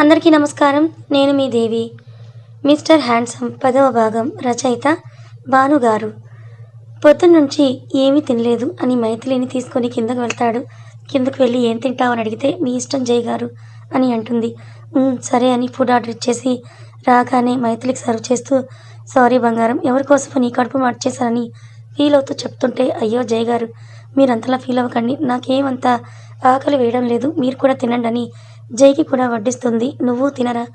అందరికీ నమస్కారం. నేను మీ దేవి. మిస్టర్ హ్యాండ్సమ్ పదవ భాగం రచయిత భానుగారు పొద్దున్నుంచి ఏమీ తినలేదు అని మైథిలిని తీసుకొని కిందకు వెళ్తాడు. కిందకు వెళ్ళి ఏం తింటావని అడిగితే మీ ఇష్టం జయ్ గారు అని అంటుంది. సరే అని ఫుడ్ ఆర్డర్ ఇచ్చేసి రాగానే మైథిలికి సర్వ్ చేస్తూ సారీ బంగారం ఎవరి కోసం నీ కడుపు మార్చేశారని ఫీల్ అవుతూ చెప్తుంటే అయ్యో జయ్ గారు మీరంతలా ఫీల్ అవ్వకండి. నాకేమంత ఆకలి వేయడం లేదు మీరు కూడా తినండి అని జైకి కూడా వడ్డిస్తుంది. నువ్వు తినరా?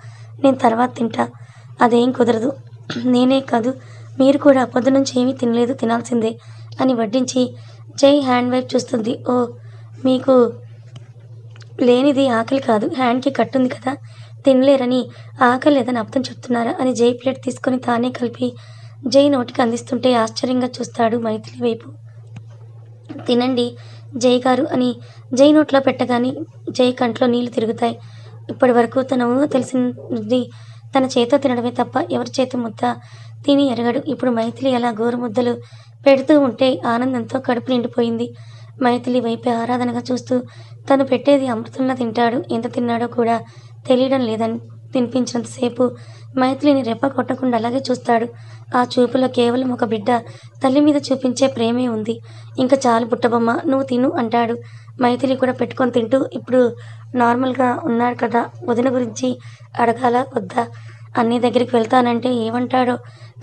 నేను తర్వాత తింటా. అదేం కుదరదు. నేనే కాదు. మీరు కూడా పొద్దునుంచి ఏమీ తినలేదు తినాల్సిందే అని వడ్డించి జై హ్యాండ్ వైప్ చూస్తుంది. ఓ మీకు లేనిది ఆకలి కాదు. హ్యాండ్కి కట్టుంది కదా. తినలేరని ఆకలి లేదని అర్థం చెప్తున్నారా అని జై ప్లేట్ తీసుకొని తానే కలిపి జై నోటికి అందిస్తుంటే ఆశ్చర్యంగా చూస్తాడు మైథిలి వైపు. తినండి జై గారు అని జై నోట్లో పెట్టగానే జై కంట్లో నీళ్ళు తిరుగుతాయి. ఇప్పటి వరకు తన తెలిసింది తన చేత తినడమే తప్ప ఎవరి చేతి ముద్ద? తిని ఎరగడు. ఇప్పుడు మైథిలి అలా గోరు ముద్దలు పెడుతూ ఉంటే ఆనందంతో కడుపు నిండిపోయింది. మైథిలి వైపే ఆరాధనగా చూస్తూ తను పెట్టేది అమృతంలా తింటాడు. ఎంత తిన్నాడో కూడా తెలియడం లేదని తినిపించినంతసేపు మైథిలిని రెప్ప కొట్టకుండా అలాగే చూస్తాడు. ఆ చూపులో కేవలం ఒక బిడ్డ తల్లి మీద చూపించే ప్రేమే ఉంది. ఇంకా చాలు పుట్టబొమ్మ నువ్వు తిను అంటాడు. మైథిలి కూడా పెట్టుకొని తింటూ ఇప్పుడు నార్మల్గా ఉన్నాడు కదా వదిన గురించి అడగాల? వద్దా? అన్నయ్య దగ్గరికి వెళ్తానంటే ఏమంటాడో?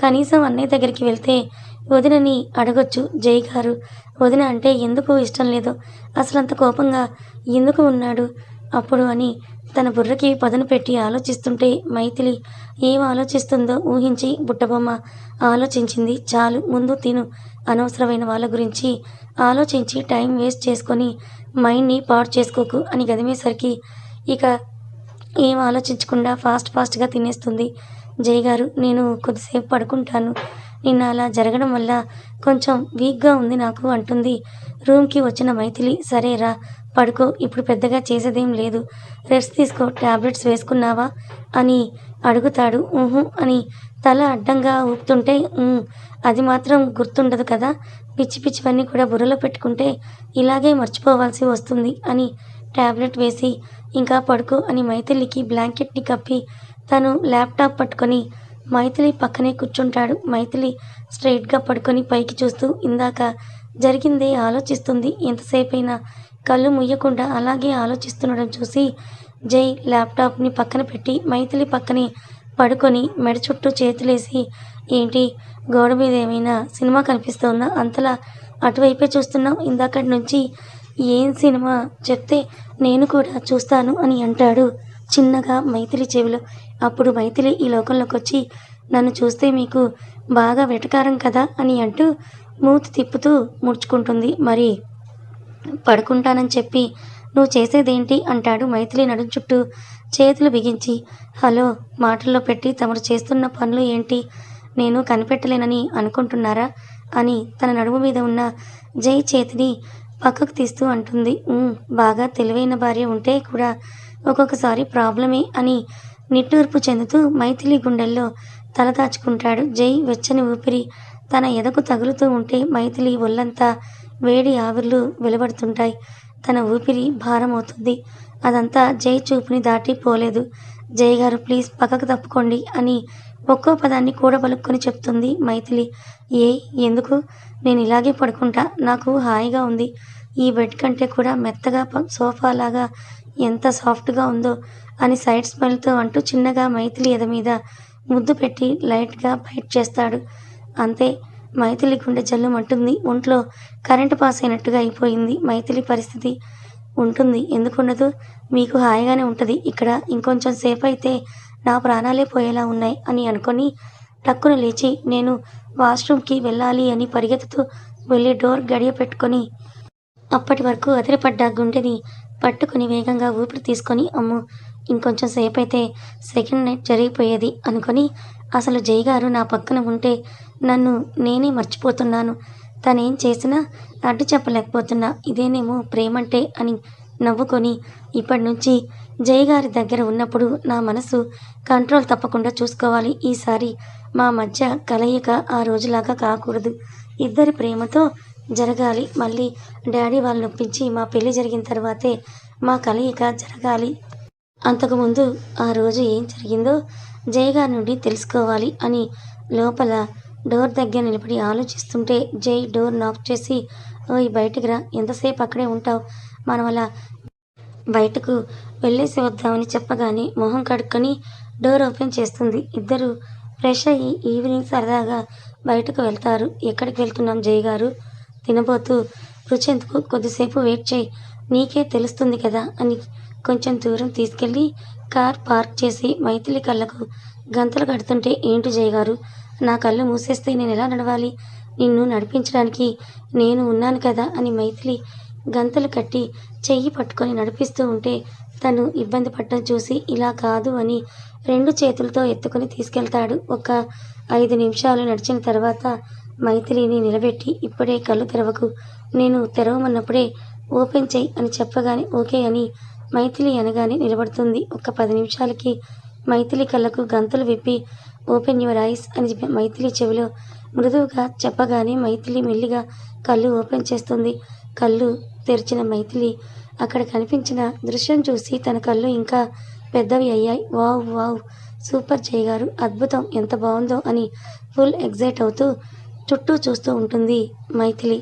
కనీసం అన్నయ్య దగ్గరికి వెళ్తే వదినని అడగొచ్చు జై గారు. వదిన అంటే ఎందుకు ఇష్టం లేదు? అసలు అంత కోపంగా ఎందుకు ఉన్నాడు? అప్పుడు అని తన బుర్రకి పదును పెట్టి ఆలోచిస్తుంటే మైథిలి ఏం ఆలోచిస్తుందో ఊహించి బుట్టబొమ్మ ఆలోచించింది. చాలు ముందు తిను. అనవసరమైన వాళ్ళ గురించి ఆలోచించి టైం వేస్ట్ చేసుకొని మైండ్ని పాడు చేసుకోకు అని గదిమేసరికి ఇక ఏం ఆలోచించకుండా ఫాస్ట్ ఫాస్ట్గా తినేస్తుంది. జయ్ గారు నేను కొద్దిసేపు పడుకుంటాను. నిన్న అలా జరగడం వల్ల కొంచెం వీక్గా ఉంది నాకు అంటుంది. రూమ్కి వచ్చిన మైథిలి సరేరా పడుకో ఇప్పుడు పెద్దగా చేసేదేం లేదు. రెస్ట్ తీసుకో టాబ్లెట్స్ వేసుకున్నావా? అని అడుగుతాడు. ఊహు అని తల అడ్డంగా ఊపుతుంటే అది మాత్రం గుర్తుండదు కదా? పిచ్చి పిచ్చివన్నీ కూడా బుర్రలో పెట్టుకుంటే ఇలాగే మర్చిపోవాల్సి వస్తుంది అని టాబ్లెట్ వేసి ఇంకా పడుకో అని మైథిలికి బ్లాంకెట్ని కప్పి తను ల్యాప్టాప్ పట్టుకొని మైథిలి పక్కనే కూర్చుంటాడు. మైథిలి స్ట్రైట్గా పడుకొని పైకి చూస్తూ ఇందాక జరిగిందే ఆలోచిస్తుంది. ఎంతసేపైనా కళ్ళు ముయ్యకుండా అలాగే ఆలోచిస్తుండడం చూసి జై ల్యాప్టాప్ని పక్కన పెట్టి మైథిలి పక్కనే పడుకొని మెడ చుట్టూ చేతులేసి ఏంటి గోడ మీద ఏమైనా సినిమా కనిపిస్తోందా? అంతలా అటువైపే చూస్తున్నావు ఇందాకటి నుంచి ఏం సినిమా చెప్తే నేను కూడా చూస్తాను అని అంటాడు చిన్నగా మైథిలి చెవిలో. అప్పుడు మైథిలి ఈ లోకంలోకి వచ్చి నన్ను చూస్తే మీకు బాగా వెటకారం కదా అని అంటూ మూతి తిప్పుతూ ముడుచుకుంటుంది. మరి పడుకుంటానని చెప్పి నువ్వు చేసేదేంటి అంటాడు మైథిలి నడుం చుట్టూ చేతులు బిగించి. హలో మాటల్లో పెట్టి తమరు చేస్తున్న పనులు ఏంటి? నేను కనిపెట్టలేనని అనుకుంటున్నారా? అని తన నడుము మీద ఉన్న జై చేతిని పక్కకు తీస్తూ అంటుంది. బాగా తెలివైన భార్య ఉంటే కూడా ఒక్కొక్కసారి ప్రాబ్లమే అని నిట్టూర్పు చెందుతూ మైథిలి గుండెల్లో తలదాచుకుంటాడు జై వెచ్చని ఊపిరి తన ఎదకు తగులుతూ ఉంటే మైథిలి ఒళ్ళంతా వేడి ఆవిర్లు వెలువడుతుంటాయి. తన ఊపిరి భారం అవుతుంది అదంతా జై చూపుని దాటి పోలేదు. జై గారు ప్లీజ్ పక్కకు తప్పుకోండి అని ఒక్కో పదాన్ని కూడబలుక్కొని చెప్తుంది మైథిలి. ఏ ఎందుకు? నేను ఇలాగే పడుకుంటా. నాకు హాయిగా ఉంది. ఈ బెడ్ కంటే కూడా మెత్తగా సోఫా లాగా ఎంత సాఫ్ట్గా ఉందో అని సైడ్ స్మైల్తో అంటూ చిన్నగా మైథిలి ఎద మీద ముద్దు పెట్టి లైట్గా బయట చేస్తాడు. అంతే. మైథిలి గుండె జల్లుమంటుంది ఒంట్లో కరెంటు పాస్ అయినట్టుగా అయిపోయింది. మైథిలి పరిస్థితి ఉంటుంది. ఎందుకుండదు? మీకు హాయిగానే ఉంటుంది. ఇక్కడ ఇంకొంచెం సేపు అయితే నా ప్రాణాలే పోయేలా ఉన్నాయి అని అనుకొని టక్కున లేచి నేను వాష్రూమ్కి వెళ్ళాలి అని పరిగెత్తుతూ వెళ్ళి డోర్ గడియ పెట్టుకొని అప్పటి వరకు అదిరిపడ్డ గుండెని పట్టుకుని వేగంగా ఊపిరి తీసుకొని అమ్ము ఇంకొంచెం సేపు అయితే సెకండ్ నైట్ జరిగిపోయేది అనుకొని అసలు జై గారు నా పక్కన ఉంటే నన్ను నేనే మర్చిపోతున్నాను. తనేం చేసినా అడ్డు చెప్పలేకపోతున్నా. ఇదేనేమో ప్రేమంటే అని నవ్వుకొని ఇప్పటి నుంచి జై గారి దగ్గర ఉన్నప్పుడు నా మనసు కంట్రోల్ తప్పకుండా చూసుకోవాలి. ఈసారి మా మధ్య కలయిక ఆ రోజులాగా కాకూడదు. ఇద్దరి ప్రేమతో జరగాలి. మళ్ళీ డాడీ వాళ్ళు నొప్పించి మా పెళ్ళి జరిగిన తర్వాతే మా కలయిక జరగాలి. అంతకుముందు ఆ రోజు ఏం జరిగిందో జై గారి నుండి తెలుసుకోవాలి అని లోపల డోర్ దగ్గర నిలబడి ఆలోచిస్తుంటే జై డోర్ నాక్ చేసి ఓయ్ బయటికి రా. ఎంతసేపు అక్కడే ఉంటావు? మనం అలా బయటకు వెళ్ళేసి వద్దామని చెప్పగానే మొహం కడుక్కొని డోర్ ఓపెన్ చేస్తుంది. ఇద్దరు ఫ్రెష్ అయ్యి ఈవినింగ్ సరదాగా బయటకు వెళ్తారు. ఎక్కడికి వెళ్తున్నాం జై గారు? తినబోతూ రుచెందుకు కొద్దిసేపు వెయిట్ చేయి. నీకే తెలుస్తుంది కదా అని కొంచెం దూరం తీసుకెళ్ళి కార్ పార్క్ చేసి మైథిలి కళ్ళకు గంతలు కడుతుంటే ఏంటి జై గారు? నా కళ్ళు మూసేస్తే నేను ఎలా నడవాలి? నిన్ను నడిపించడానికి నేను ఉన్నాను కదా అని మైథిలి గంతలు కట్టి చెయ్యి పట్టుకొని నడిపిస్తూ ఉంటే తను ఇబ్బంది పడటం చూసి ఇలా కాదు అని రెండు చేతులతో ఎత్తుకొని తీసుకెళ్తాడు. ఒక ఐదు నిమిషాలు నడిచిన తర్వాత మైథిలిని నిలబెట్టి ఇప్పుడే కళ్ళు తెరవకు. నేను తెరవమన్నప్పుడే ఓపెన్ చెయ్యి అని చెప్పగానే ఓకే అని మైథిలి అనగానే నిలబడుతుంది. ఒక పది నిమిషాలకి మైథిలి కళ్ళకు గంతులు విప్పి ఓపెన్ యువర్ ఐస్ అని మైథిలి చెవిలో మృదువుగా చెప్పగానే మైథిలి మెల్లిగా కళ్ళు ఓపెన్ చేస్తుంది. కళ్ళు తెరిచిన మైథిలి అక్కడ కనిపించిన దృశ్యం చూసి తన కళ్ళు ఇంకా పెద్దవి అయ్యాయి. వావ్ వావ్ సూపర్ జయ్ గారు అద్భుతం ఎంత బాగుందో అని ఫుల్ ఎగ్జైట్ అవుతూ చుట్టూ చూస్తూ ఉంటుంది మైథిలి.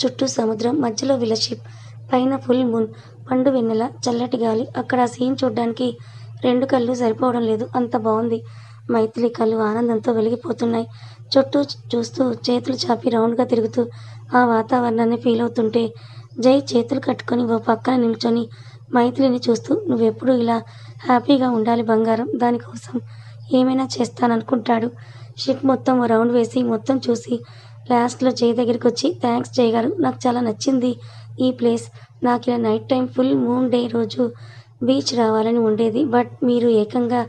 చుట్టూ సముద్రం మధ్యలో విలషిప్ పైన ఫుల్ మూన్ పండు వెన్నెల చల్లటి గాలి. అక్కడ సీన్ చూడడానికి రెండు కళ్ళు సరిపోవడం లేదు. అంత బాగుంది. మైథిలి కళ్ళు ఆనందంతో వెలిగిపోతున్నాయి. చుట్టూ చూస్తూ చేతులు చాపి రౌండ్గా తిరుగుతూ ఆ వాతావరణాన్ని ఫీల్ అవుతుంటే జై చేతులు కట్టుకొని ఓ పక్కన నిల్చొని మైథిలిని చూస్తూ నువ్వెప్పుడు ఇలా హ్యాపీగా ఉండాలి బంగారం? దానికోసం ఏమైనా చేస్తాననుకుంటాడు? షిప్ మొత్తం రౌండ్ వేసి మొత్తం చూసి లాస్ట్లో జై దగ్గరికి వచ్చి థ్యాంక్స్ జై గారు నాకు చాలా నచ్చింది ఈ ప్లేస్. నాకు ఇలా night time full moon day రోజు బీచ్ రావాలని ఉండేది బట్ మీరు ఏకంగా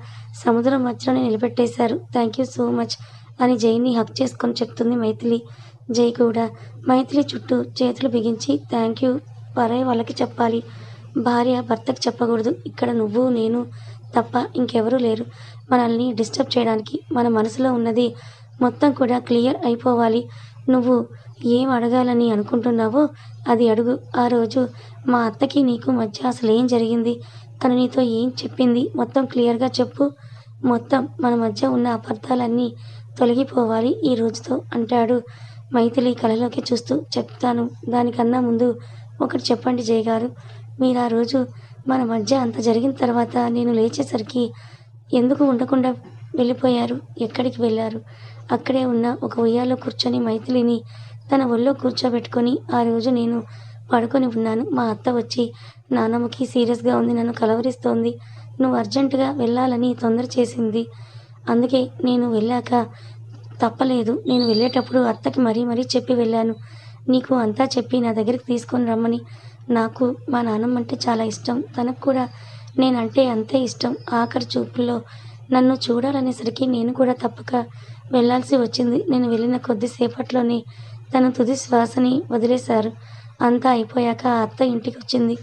సముద్రం మధ్యలోనే నిలబెట్టేశారు. థ్యాంక్ యూ సో మచ్ అని జైని హక్ చేసుకొని చెప్తుంది మైథిలి. జై కూడా. మైత్రి చుట్టూ చేతులు బిగించి థ్యాంక్ యూ పరాయి వాళ్ళకి చెప్పాలి. భార్య భర్తకు చెప్పకూడదు. ఇక్కడ నువ్వు నేను తప్ప ఇంకెవరూ లేరు. మనల్ని డిస్టర్బ్ చేయడానికి మన మనసులో ఉన్నది మొత్తం కూడా క్లియర్ అయిపోవాలి. నువ్వు ఏం అడగాలని అనుకుంటున్నావో అది అడుగు. ఆ రోజు మా అత్తకి నీకు మధ్య అసలు ఏం జరిగింది? తను నీతో ఏం చెప్పింది? మొత్తం క్లియర్గా చెప్పు. మొత్తం మన మధ్య ఉన్న అబద్ధాలన్నీ తొలగిపోవాలి ఈ రోజుతో అంటాడు. మైథిలి కళలోకి చూస్తూ చెప్తాను. దానికన్నా ముందు ఒకటి చెప్పండి జయగారు. మీరు ఆ రోజు మన మధ్య అంత జరిగిన తర్వాత నేను లేచేసరికి ఎందుకు ఉండకుండా వెళ్ళిపోయారు? ఎక్కడికి వెళ్ళారు? అక్కడే ఉన్న ఒక ఉయ్యాలో కూర్చొని మైథిలిని తన ఒళ్ళో కూర్చోబెట్టుకొని ఆ రోజు నేను పడుకొని ఉన్నాను. మా అత్త వచ్చి నానమ్మకి సీరియస్గా ఉంది నన్ను కలవరిస్తోంది. నువ్వు అర్జెంటుగా వెళ్ళాలని తొందర చేసింది. అందుకే నేను వెళ్ళాక తప్పలేదు. నేను వెళ్ళేటప్పుడు అత్తకి మరీ మరీ చెప్పి వెళ్ళాను. నీకు అంతా చెప్పి నా దగ్గరికి తీసుకొని రమ్మని. నాకు మా నాన్నమ్మ అంటే చాలా ఇష్టం. తనకు కూడా నేనంటే అంతే ఇష్టం. ఆఖరి చూపుల్లో నన్ను చూడాలనేసరికి నేను కూడా తప్పక వెళ్ళాల్సి వచ్చింది. నేను వెళ్ళిన కొద్దిసేపట్లోనే తన తుది శ్వాసని వదిలేశారు. అంతా అయిపోయాక ఆ అత్త ఇంటికి వచ్చింది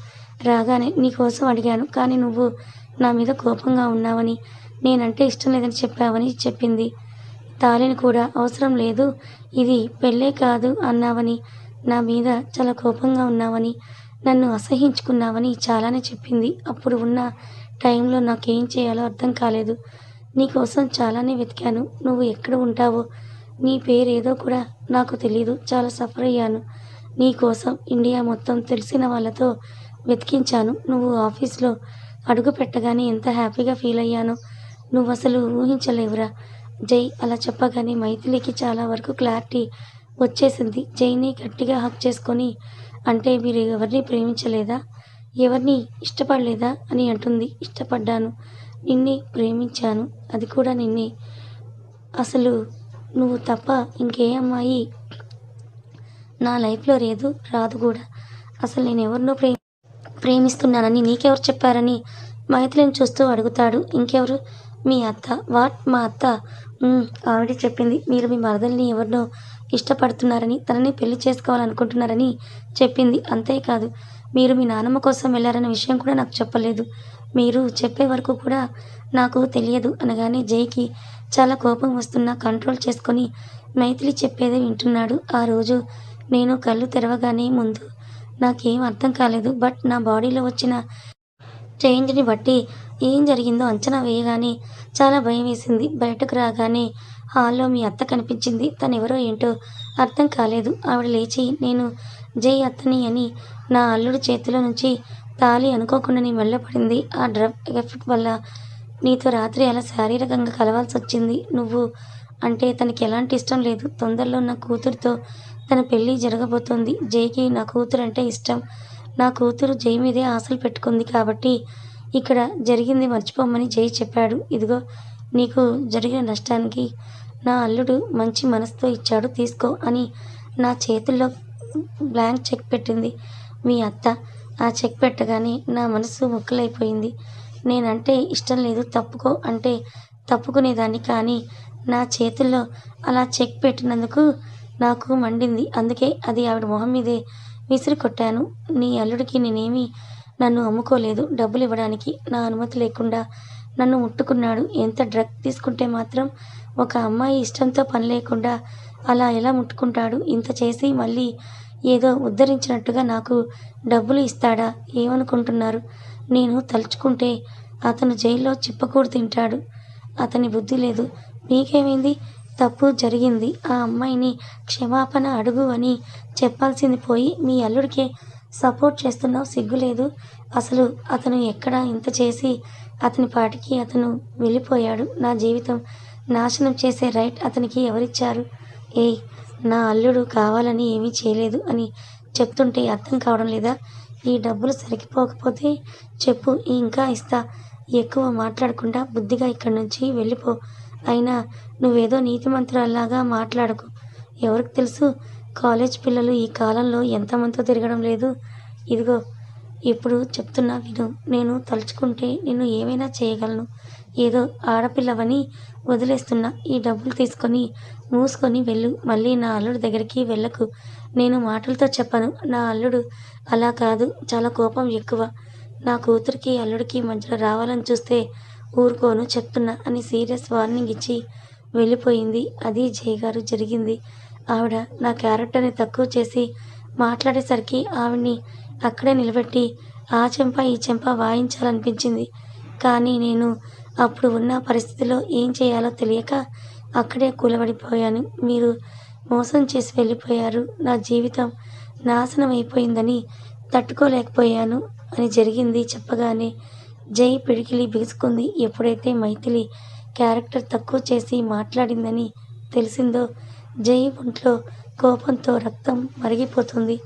రాగానే నీకోసం అడిగాను కానీ నువ్వు నా మీద కోపంగా ఉన్నావని నేనంటే ఇష్టం లేదని చెప్పావని చెప్పింది. తాళిని కూడా అవసరం లేదు. ఇది పెళ్ళే కాదు అన్నావని. నా మీద చాలా కోపంగా ఉన్నావని నన్ను అసహించుకున్నావని చాలానే చెప్పింది. అప్పుడు ఉన్న టైంలో నాకేం చేయాలో అర్థం కాలేదు. నీకోసం చాలానే వెతికాను. నువ్వు ఎక్కడ ఉంటావో నీ పేరేదో కూడా నాకు తెలియదు చాలా సఫర్ అయ్యాను. నీకోసం ఇండియా మొత్తం తెలిసిన వాళ్ళతో వెతికించాను. నువ్వు ఆఫీస్లో అడుగు పెట్టగానే ఎంత హ్యాపీగా ఫీల్ అయ్యానో. నువ్వు అసలు ఊహించలేవురా. జై అలా చెప్పగానే మైథిలికి చాలా వరకు క్లారిటీ వచ్చేసింది. జైని గట్టిగా హక్ చేసుకొని అంటే మీరు ఎవరిని ప్రేమించలేదా? ఎవరిని ఇష్టపడలేదా అని అంటుంది. ఇష్టపడ్డాను. నిన్నే ప్రేమించాను. అది కూడా నిన్నే. అసలు నువ్వు తప్ప ఇంకే అమ్మాయి నా లైఫ్లో లేదు రాదు కూడా. అసలు నేను ఎవరినో ప్రే ప్రేమిస్తున్నానని నీకెవరు చెప్పారని మైథిలిని చూస్తూ అడుగుతాడు. ఇంకెవరు మీ అత్త వాట్? మా అత్త? "ఉమ్, చెప్పింది. మీరు మీ మరదల్ని ఎవరినో ఇష్టపడుతున్నారని తనని పెళ్ళి చేసుకోవాలనుకుంటున్నారని చెప్పింది. అంతేకాదు మీరు మీ నాన్నమ్మ కోసం వెళ్ళారన్న విషయం కూడా నాకు చెప్పలేదు. మీరు చెప్పే వరకు కూడా నాకు తెలియదు అనగానే జైకి చాలా కోపం వస్తున్నా కంట్రోల్ చేసుకొని మైథిలి చెప్పేదే వింటున్నాడు. ఆ రోజు నేను కళ్ళు తెరవగానే ముందు నాకేం అర్థం కాలేదు బట్ నా బాడీలో వచ్చిన చేంజ్ని బట్టి ఏం జరిగిందో అంచనా వేయగానే చాలా భయం వేసింది. బయటకు రాగానే హాల్లో మీ అత్త కనిపించింది. తనెవరో ఏంటో అర్థం కాలేదు. ఆవిడ లేచి నేను జై అత్తని అని నా అల్లుడి చేతిలో నుంచి తాళి అనుకోకుండా నీ మెల్లపడింది ఆ డ్రగ్ ఎఫెక్ట్ వల్ల నీతో రాత్రి అలా శారీరకంగా కలవాల్సి వచ్చింది. నువ్వు అంటే తనకి ఎలాంటి ఇష్టం లేదు. తొందరలో నా కూతురుతో తన పెళ్ళి జరగబోతోంది. జైకి నా కూతురు అంటే ఇష్టం. నా కూతురు జై మీదే ఆశలు పెట్టుకుంది కాబట్టి ఇక్కడ జరిగింది మర్చిపోమని జై చెప్పాడు. ఇదిగో నీకు జరిగిన నష్టానికి నా అల్లుడు మంచి మనసుతో ఇచ్చాడు తీసుకో అని నా చేతుల్లో బ్లాంక్ చెక్ పెట్టింది. మీ అత్త ఆ చెక్ పెట్టగానే నా మనసు ముక్కలైపోయింది. నేనంటే ఇష్టం లేదు తప్పుకో అంటే తప్పుకునేదాన్ని కానీ నా చేతుల్లో అలా చెక్ పెట్టినందుకు నాకు మండింది. అందుకే అది ఆవిడ మొహం మీదే విసిరి కొట్టాను. నీ అల్లుడికి నేనేమి నన్ను అమ్ముకోలేదు. డబ్బులు ఇవ్వడానికి నా అనుమతి లేకుండా నన్ను ముట్టుకున్నాడు. ఎంత డ్రగ్ తీసుకుంటే మాత్రం ఒక అమ్మాయి ఇష్టంతో పని లేకుండా అలా ఎలా ముట్టుకుంటాడు? ఇంత చేసి మళ్ళీ ఏదో ఉద్ధరించినట్టుగా నాకు డబ్బులు ఇస్తాడా? ఏమనుకుంటున్నారు? నేను తలుచుకుంటే అతను జైల్లో చిప్పకూడు తింటాడు. అతని బుద్ధి లేదు. మీకేమైంది? తప్పు జరిగింది. ఆ అమ్మాయిని క్షమాపణ అడుగు అని చెప్పాల్సింది పోయి మీ అల్లుడికే సపోర్ట్ చేస్తున్నావు సిగ్గులేదు అసలు అతను ఎక్కడ? ఇంత చేసి అతని పాటికి అతను వెళ్ళిపోయాడు. నా జీవితం నాశనం చేసే రైట్ అతనికి ఎవరిచ్చారు? ఏయ్ నా అల్లుడు కావాలని ఏమీ చేయలేదు అని చెప్తుంటే అర్థం కావడం లేదా? ఈ డబ్బులు సరిగిపోకపోతే చెప్పు ఇంకా ఇస్తా. ఎక్కువ మాట్లాడకుండా బుద్ధిగా ఇక్కడి నుంచి వెళ్ళిపో. అయినా నువ్వేదో నీతిమంతురాల్లాగా మాట్లాడకు. ఎవరికి తెలుసు? కాలేజ్ పిల్లలు ఈ కాలంలో ఎంతమందితో తిరగడం లేదు? ఇదిగో ఇప్పుడు చెప్తున్నా విను. నేను తలుచుకుంటే నిన్ను ఏమైనా చేయగలను. ఏదో ఆడపిల్లవని వదిలేస్తున్నా. ఈ డబ్బులు తీసుకొని మూసుకొని వెళ్ళు. మళ్ళీ నా అల్లుడి దగ్గరికి వెళ్ళకు. నేను మాటలతో చెప్పను. నా అల్లుడు అలా కాదు. చాలా కోపం ఎక్కువ. నా కూతురికి అల్లుడికి మధ్యలో రావాలని చూస్తే ఊరుకోను చెప్తున్నా అని సీరియస్ వార్నింగ్ ఇచ్చి వెళ్ళిపోయింది. అది జయ గారు జరిగింది. ఆవిడ నా క్యారెక్టర్ని తక్కువ చేసి మాట్లాడేసరికి ఆవిడ్ని అక్కడే నిలబెట్టి ఆ చెంప ఈ చెంప వాయించాలనిపించింది. కానీ నేను అప్పుడు ఉన్న పరిస్థితిలో ఏం చేయాలో తెలియక అక్కడే కూలబడిపోయాను. మీరు మోసం చేసి వెళ్ళిపోయారు. నా జీవితం నాశనం అయిపోయిందని తట్టుకోలేకపోయాను అని జరిగింది చెప్పగానే జై పిడికిలి బిగుసుకుంది. ఎప్పుడైతే మైథిలి క్యారెక్టర్ తక్కువ చేసి మాట్లాడిందని తెలిసిందో జై ఒంట్లో కోపంతో రక్తం మరిగిపోతుంది.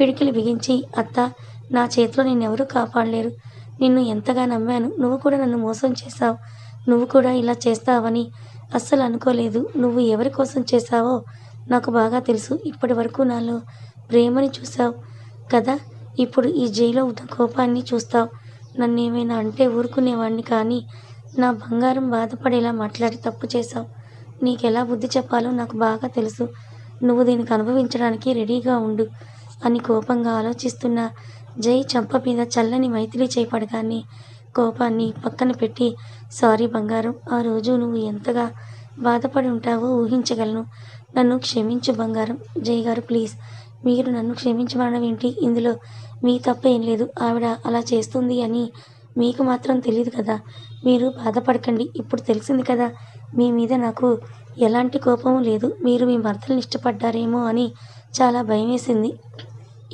పిడికిలు బిగించి అత్త నా చేతిలో నిన్నెవరూ కాపాడలేరు. నిన్ను ఎంతగా నమ్మాను? నువ్వు కూడా నన్ను మోసం చేశావు. నువ్వు కూడా ఇలా చేస్తావని అస్సలు అనుకోలేదు. నువ్వు ఎవరి కోసం చేశావో నాకు బాగా తెలుసు. ఇప్పటి వరకు నాలో ప్రేమని చూసావు కదా? ఇప్పుడు ఈ జైలో ఉన్న కోపాన్ని చూస్తావు. నన్ను ఏమైనా అంటే ఊరుకునేవాడిని కానీ నా బంగారం బాధపడేలా మాట్లాడి తప్పు చేశావు. నీకెలా బుద్ధి చెప్పాలో నాకు బాగా తెలుసు. నువ్వు దీనికి అనుభవించడానికి రెడీగా ఉండు అని కోపంగా ఆలోచిస్తున్న. జై చంప మీద చల్లని మైత్రి చేపడగానే కోపాన్ని పక్కన పెట్టి సారీ బంగారం ఆ రోజు నువ్వు ఎంతగా బాధపడి ఉంటావో ఊహించగలను. నన్ను క్షమించు బంగారం. జై గారు ప్లీజ్. మీరు నన్ను క్షమించమనడం ఏంటి ఇందులో మీ తప్ప ఏం లేదు. ఆవిడ అలా చేస్తుంది అని మీకు మాత్రం తెలియదు కదా. మీరు బాధపడకండి. ఇప్పుడు తెలిసింది కదా మీ మీద నాకు ఎలాంటి కోపం లేదు. మీరు మీ భర్తలను ఇష్టపడ్డారేమో అని చాలా భయం వేసింది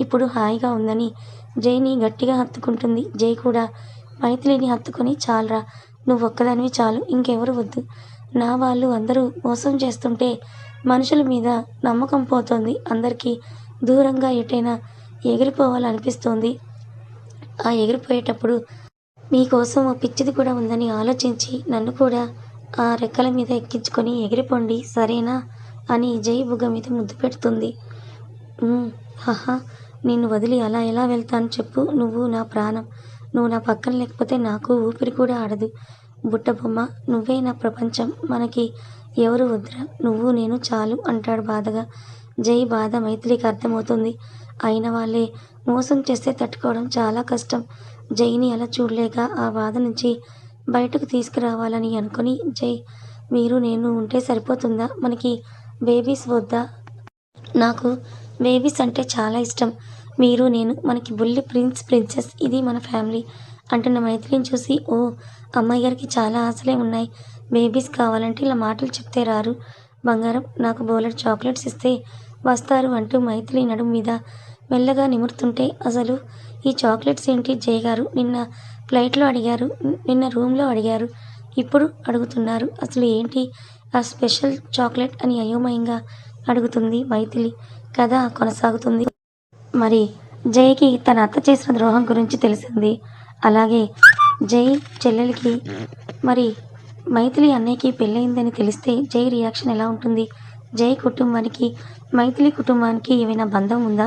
ఇప్పుడు హాయిగా ఉందని జైని గట్టిగా హత్తుకుంటుంది. జై కూడా మైథిలిని హత్తుకొని చాలరా నువ్వు ఒక్కదానివి చాలు ఇంకెవరు వద్దు. నా వాళ్ళు అందరూ మోసం చేస్తుంటే మనుషుల మీద నమ్మకం పోతుంది. అందరికీ దూరంగా ఎటైనా ఎగిరిపోవాలనిపిస్తోంది. ఆ ఎగిరిపోయేటప్పుడు మీకోసం ఓ పిచ్చిది కూడా ఉందని ఆలోచించి నన్ను కూడా ఆ రెక్కల మీద ఎక్కించుకొని ఎగిరిపోండి సరేనా? అని జై బుగ్గ మీద ముద్దు పెడుతుంది. హహా నిన్ను వదిలి అలా ఎలా వెళ్తాను చెప్పు. నువ్వు నా ప్రాణం. నువ్వు నా పక్కన లేకపోతే నాకు ఊపిరి కూడా ఆడదు. బుట్టబొమ్మ నువ్వే నా ప్రపంచం. మనకి ఎవరు వద్దురా? నువ్వు నేను చాలు అంటాడు బాధగా. జై బాధ మైత్రికి అర్థమవుతుంది. అయిన వాళ్ళే మోసం చేస్తే తట్టుకోవడం చాలా కష్టం. జైని అలా చూడలేక ఆ బాధ నుంచి బయటకు తీసుకురావాలని అనుకుని జై మీరు నేను ఉంటే సరిపోతుందా? మనకి బేబీస్ వద్దా? నాకు బేబీస్ అంటే చాలా ఇష్టం. మీరు నేను మనకి బుల్లి ప్రిన్స్ ప్రిన్సెస్ ఇది మన ఫ్యామిలీ అంటున్న మైత్రిని చూసి ఓ అమ్మాయి గారికి చాలా ఆశలే ఉన్నాయి. బేబీస్ కావాలంటే ఇలా మాటలు చెప్తే రారు. బంగారం నాకు బోలెడ్ చాక్లెట్స్ ఇస్తే వస్తారు అంటూ మైత్రి నడుము మీద మెల్లగా నిమురుతుంటే అసలు ఈ చాక్లెట్స్ ఏంటి? జయ్ గారు నిన్న ఫ్లైట్లో అడిగారు నిన్న రూమ్లో అడిగారు. ఇప్పుడు అడుగుతున్నారు అసలు ఏంటి ఆ స్పెషల్ చాక్లెట్ అని అయోమయంగా అడుగుతుంది మైథిలి. కథ కొనసాగుతుంది. మరి జైకి తన అత్త చేసిన ద్రోహం గురించి తెలిసింది. అలాగే జై చెల్లెలికి మరి మైథిలి అన్నయ్యకి పెళ్ళయిందని తెలిస్తే జై రియాక్షన్ ఎలా ఉంటుంది? జై కుటుంబానికి మైథిలి కుటుంబానికి ఏమైనా బంధం ఉందా?